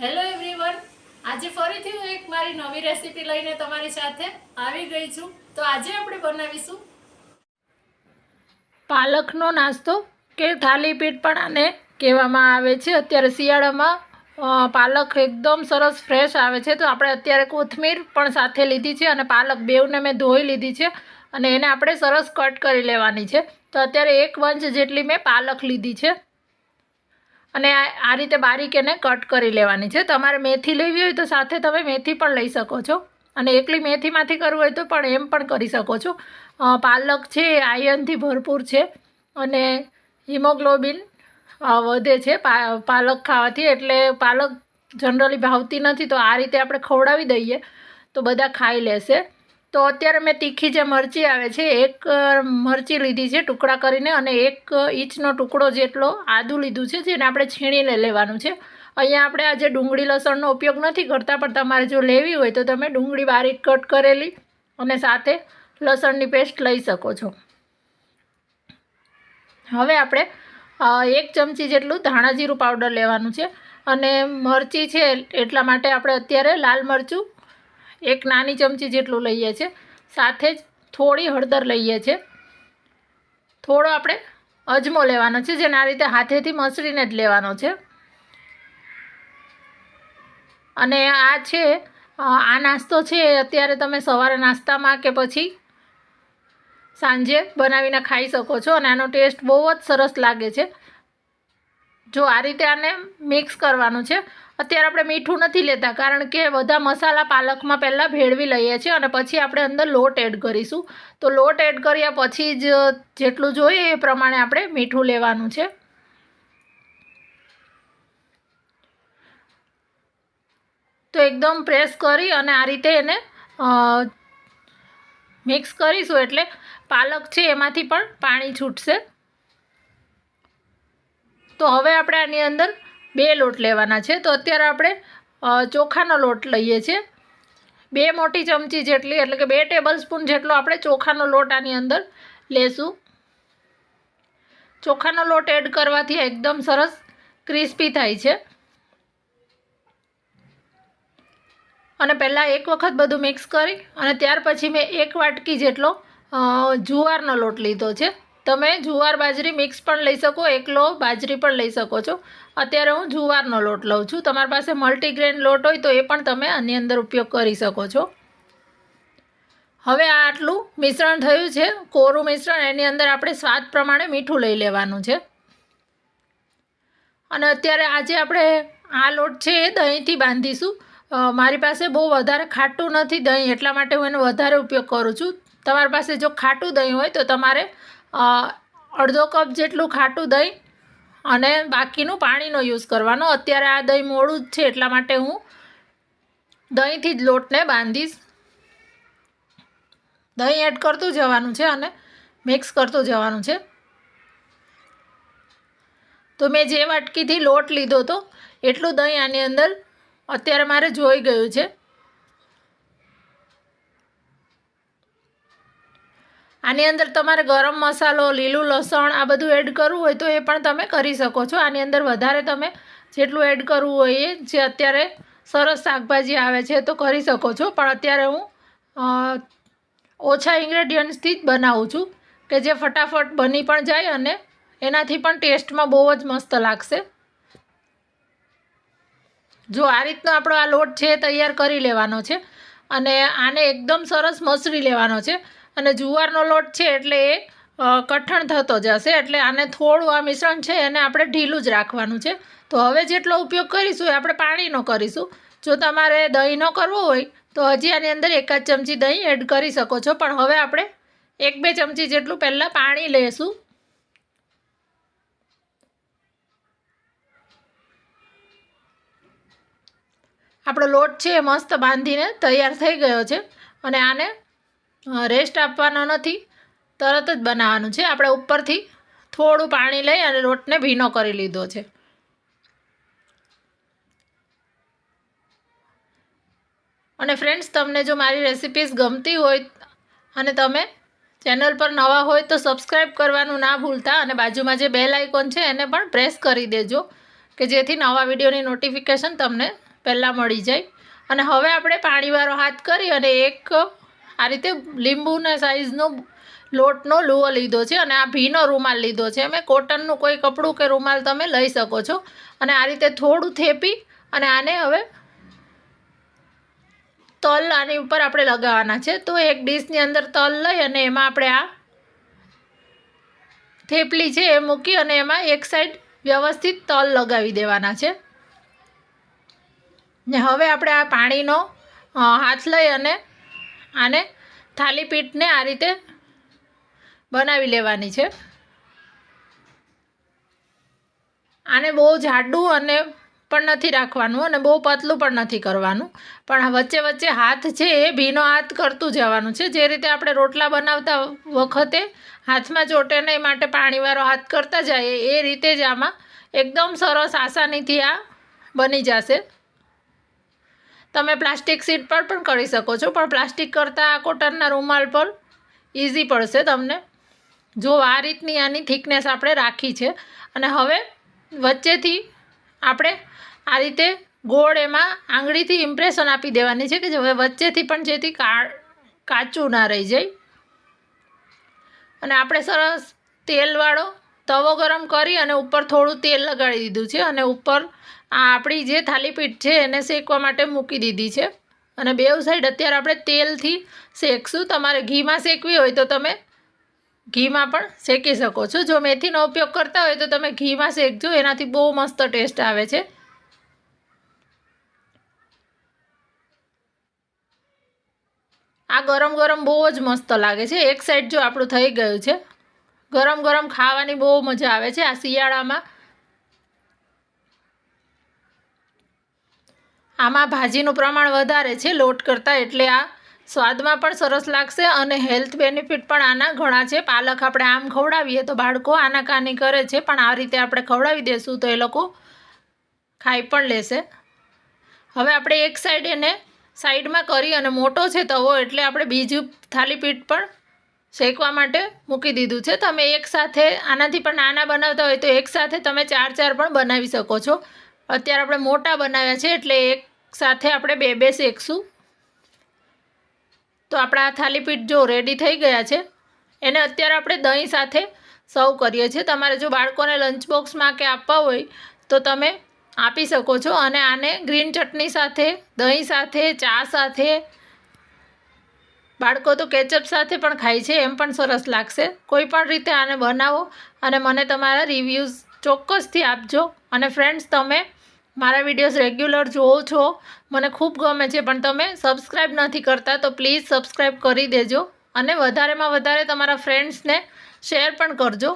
Hello everyone આજે ફરીથી હું એક મારી નવી રેસીપી લઈને તમારી સાથે આવી ગઈ છું. તો આજે આપણે બનાવીશું પાલકનો નાસ્તો કે થાલીપીઠ પણ આને કહેવામાં આવે છે. અત્યારે શિયાળામાં પાલક એકદમ સરસ ફ્રેશ આવે છે. તો આપણે અત્યારે કોથમીર પણ સાથે લીધી છે અને પાલક બેવને મેં ધોઈ લીધી છે અને એને આપણે સરસ કટ કરી લેવાની છે. તો અત્યારે એક વંચ જેટલી મેં પાલક લીધી છે. અને આ રીતે બારીક એને કટ કરી લેવાની છે. તમારે મેથી લેવી હોય તો સાથે તમે મેથી પણ લઈ શકો છો. અને એકલી મેથીમાંથી કરવું હોય તો પણ એમ પણ કરી શકો છો. પાલક છે એ આયનથી ભરપૂર છે અને હિમોગ્લોબિન વધે છે પાલક ખાવાથી. એટલે પાલક જનરલી ભાવતી નથી તો આ રીતે આપણે ખવડાવી દઈએ તો બધા ખાઈ લેશે. તો અત્યારે મેં તીખી જે મરચી આવે છે, એક મરચી લીધી છે ટુકડા કરીને અને એક ઇંચનો ટુકડો જેટલો આદું લીધું છે, જેને આપણે છીણીને લેવાનું છે. અહીંયા આપણે આજે ડુંગળી લસણનો ઉપયોગ નથી કરતા, પણ તમારે જો લેવી હોય તો તમે ડુંગળી બારીક કટ કરેલી અને સાથે લસણની પેસ્ટ લઈ શકો છો. હવે આપણે એક ચમચી જેટલું ધાણા જીરું પાવડર લેવાનું છે. અને મરચી છે એટલા માટે આપણે અત્યારે લાલ મરચું એક નાની ચમચી જેટલું લઈએ છીએ. સાથે જ થોડી હળદર લઈએ છીએ. થોડો આપણે અજમો લેવાનો છે, જેને આ રીતે હાથેથી મસળીને જ લેવાનો છે. અને આ છે આ નાસ્તો છે અત્યારે તમે સવારે નાસ્તામાં કે પછી સાંજે બનાવીને ખાઈ શકો છો અને આનો ટેસ્ટ બહુ જ સરસ લાગે છે. જો આ રીતે આને મિક્સ કરવાનું છે અત્યારે આપણે મીઠું નથી લેતા, કારણ કે બધા મસાલા પાલકમાં પહેલાં ભેળવી લઈએ છીએ અને પછી આપણે અંદર લોટ એડ કરીશું. તો લોટ એડ કર્યા પછી જ જેટલું જોઈએ એ પ્રમાણે આપણે મીઠું લેવાનું છે. તો એકદમ પ્રેસ કરી અને આ રીતે એને મિક્સ કરીશું એટલે પાલક છે એમાંથી પણ પાણી છૂટશે. તો હવે આપણે આની અંદર બે લોટ લેવાના છે. તો અત્યારે આપણે ચોખાનો લોટ લઈએ છીએ. બે મોટી ચમચી જેટલી, એટલે કે બે ટેબલ સ્પૂન જેટલો આપણે ચોખાનો લોટ આની અંદર લેશું. ચોખાનો લોટ એડ કરવાથી એકદમ સરસ ક્રિસ્પી થાય છે. અને પહેલાં એક વખત બધું મિક્સ કરી અને ત્યાર પછી મેં એક વાટકી જેટલો જુવારનો લોટ લીધો છે. તમે જુવાર બાજરી મિક્સ પણ લઈ શકો, એકલો બાજરી પણ લઈ શકો છો. અત્યારે હું જુવારનો લોટ લઉં છું. તમારી પાસે મલ્ટીગ્રેન લોટ હોય તો એ પણ તમે આની અંદર ઉપયોગ કરી શકો છો. હવે આ આટલું મિશ્રણ થયું છે. કોરું મિશ્રણ, એની અંદર આપણે સ્વાદ પ્રમાણે મીઠું લઈ લેવાનું છે. અને અત્યારે આજે આપણે આ લોટ છે એ દહીંથી બાંધીશું. મારી પાસે બહુ વધારે ખાટું નથી દહીં, એટલા માટે હું એનો વધારે ઉપયોગ કરું છું. તમારી પાસે જો ખાટું દહીં હોય તો તમારે અડધો કપ જેટલું ખાટું દહીં અને બાકીનું પાણીનો યુઝ કરવાનો. અત્યારે આ દહીં મોડું જ છે, એટલા માટે હું દહીંથી જ લોટને બાંધીશ. દહીં એડ કરતું જવાનું છે અને મિક્સ કરતું જવાનું છે. તો મેં જે વાટકીથી લોટ લીધો હતો, એટલું દહીં આની અંદર અત્યારે મારે જોઈ ગયું છે. આની અંદર તમારે ગરમ મસાલો, લીલું લસણ આ બધું એડ કરવું હોય તો એ પણ તમે કરી શકો છો. આની અંદર વધારે તમે જેટલું એડ કરવું હોય એ જે અત્યારે સરસ શાકભાજી આવે છે તો કરી શકો છો. પણ અત્યારે હું ઓછા ઇન્ગ્રેડિયન્ટ્સથી જ બનાવું છું કે જે ફટાફટ બની પણ જાય અને એનાથી પણ ટેસ્ટમાં બહુ જ મસ્ત લાગશે. જો આ રીતનો આપણો આ લોટ છે તૈયાર કરી લેવાનો છે અને આને એકદમ સરસ મસળી લેવાનો છે. અને જુવારનો લોટ છે એટલે એ કઠણ થતો જશે. એટલે આને થોડું આ મિશ્રણ છે એને આપણે ઢીલું જ રાખવાનું છે. તો હવે જેટલો ઉપયોગ કરીશું એ આપણે પાણીનો કરીશું. જો તમારે દહીંનો કરવો હોય, તો હજી આની અંદર એકાદ ચમચી દહીં એડ કરી શકો છો. પણ હવે આપણે એક બે ચમચી જેટલું પહેલાં પાણી લેશું. આપણો લોટ છે એ મસ્ત બાંધીને તૈયાર થઈ ગયો છે. અને આને રેસ્ટ આપવાનો નથી. તરત જ બનાવવાનું છે. આપણે ઉપરથી થોડું પાણી લઈ અને લોટને ભીનો કરી લીધો છે. અને ફ્રેન્ડ્સ તમને જો મારી રેસિપીઝ ગમતી હોય અને તમે ચેનલ પર નવા હોય તો સબસ્ક્રાઈબ કરવાનું ના ભૂલતા અને બાજુમાં જે બેલ આઇકોન છે એને પણ પ્રેસ કરી દેજો કે જેથી નવા વિડીયોની નોટિફિકેશન તમને પહેલાં મળી જાય. અને હવે આપણે પાણીવાળો હાથ કરી અને એક આ રીતે લીંબુના સાઇઝનો લોટનો લુઓ લીધો છે અને આ ભીનો રૂમાલ લીધો છે. મેં કોટનનું કોઈ કપડું કે રૂમાલ તમે લઈ શકો છો. અને આ રીતે થોડું થેપી અને આને હવે તલ આની ઉપર આપણે લગાવવાના છે. તો એક ડીશની અંદર તલ લઈ અને એમાં આપણે આ થેપલી છે એ મૂકી અને એમાં એક સાઈડ વ્યવસ્થિત તલ લગાવી દેવાના છે. ને હવે આપણે આ પાણીનો હાથ લઈ અને આને થાલીપીઠને આ રીતે બનાવી લેવાની છે. આને બહુ જાડું અને પણ નથી રાખવાનું અને બહુ પતલું પણ નથી કરવાનું. પણ વચ્ચે વચ્ચે હાથ છે એ ભીનો હાથ કરતું જવાનું છે. જે રીતે આપણે રોટલા બનાવતા વખતે હાથમાં ચોટે નહીં માટે પાણીવાળો હાથ કરતા જઈએ એ રીતે જ આમાં એકદમ સરસ આસાનીથી આ બની જશે. તમે પ્લાસ્ટિક સીટ પર પણ કરી શકો છો, પણ પ્લાસ્ટિક કરતાં આ કોટનના રૂમાલ પર ઇઝી પડશે તમને. જો આ રીતની આની થિકનેસ આપણે રાખી છે, અને હવે વચ્ચેથી આપણે આ રીતે ગોળ એમાં આંગળીથી ઇમ્પ્રેશન આપી દેવાની છે કે હવે વચ્ચેથી પણ જેથી કાચું ના રહી જાય. અને આપણે સરસ તેલવાળો તવો ગરમ કરી અને ઉપર થોડું તેલ લગાડી દીધું છે અને ઉપર આ આપણી જે થાલીપીઠ છે એને શેકવા માટે મૂકી દીધી છે. અને બેઉ સાઈડ અત્યારે આપણે તેલથી શેકશું. તમારે ઘીમાં શેકવી હોય તો તમે ઘીમાં પણ શેકી શકો છો. જો મેથીનો ઉપયોગ કરતા હોય તો તમે ઘીમાં શેકજો. એનાથી બહુ મસ્ત ટેસ્ટ આવે છે. આ ગરમ ગરમ બહુ જ મસ્ત લાગે છે. એક સાઈડ જો આપણું થઈ ગયું છે. ગરમ ગરમ ખાવાની બહુ મજા આવે છે આ શિયાળામાં. આમાં ભાજીનું પ્રમાણ વધારે છે લોટ કરતાં, એટલે આ સ્વાદમાં પણ સરસ લાગશે અને હેલ્થ બેનિફિટ પણ આના ઘણા છે. પાલક આપણે આમ ખવડાવીએ તો બાળકો આના કાની કરે છે, પણ આ રીતે આપણે ખવડાવી દઈશું તો એ લોકો ખાઈ પણ લેશે. હવે આપણે એક સાઈડ એને સાઈડમાં કરી અને મોટો છે તવો, એટલે આપણે બીજું થાલીપીઠ પણ શેકવા માટે મૂકી દીધું છે. તમે એકસાથે આનાથી પણ નાના બનાવતા હોય તો એકસાથે તમે ચાર ચાર પણ બનાવી શકો છો. અત્યારે આપણે મોટા બનાવ્યા છે એટલે એક સાથે આપણે બે બે શેકશું. તો આપણા થાલીપીઠ જો રેડી થઈ ગયા છે. એને અત્યારે આપણે દહીં સાથે સર્વ કરીએ છીએ. તમારે જો બાળકોને લંચ બોક્સમાં કે આપવા હોય તો તમે આપી શકો છો. અને આને ગ્રીન ચટણી સાથે, દહીં સાથે, ચા સાથે બાળકો તો કેચઅપ સાથે પણ ખાય છે, એમ પણ સરસ લાગશે. કોઈ પણ રીતે આને બનાવો અને મને તમારા રિવ્યૂઝ ચોક્કસથી આપજો. અને ફ્રેન્ડ્સ તમે મારા વિડીયોઝ રેગ્યુલર જોવો છો. મને ખૂબ ગમે છે, પણ તમે સબસ્ક્રાઈબ નથી કરતા, તો પ્લીઝ સબસ્ક્રાઈબ કરી દેજો. અને વધારેમાં વધારે તમારા ફ્રેન્ડ્સને શેર પણ કરજો.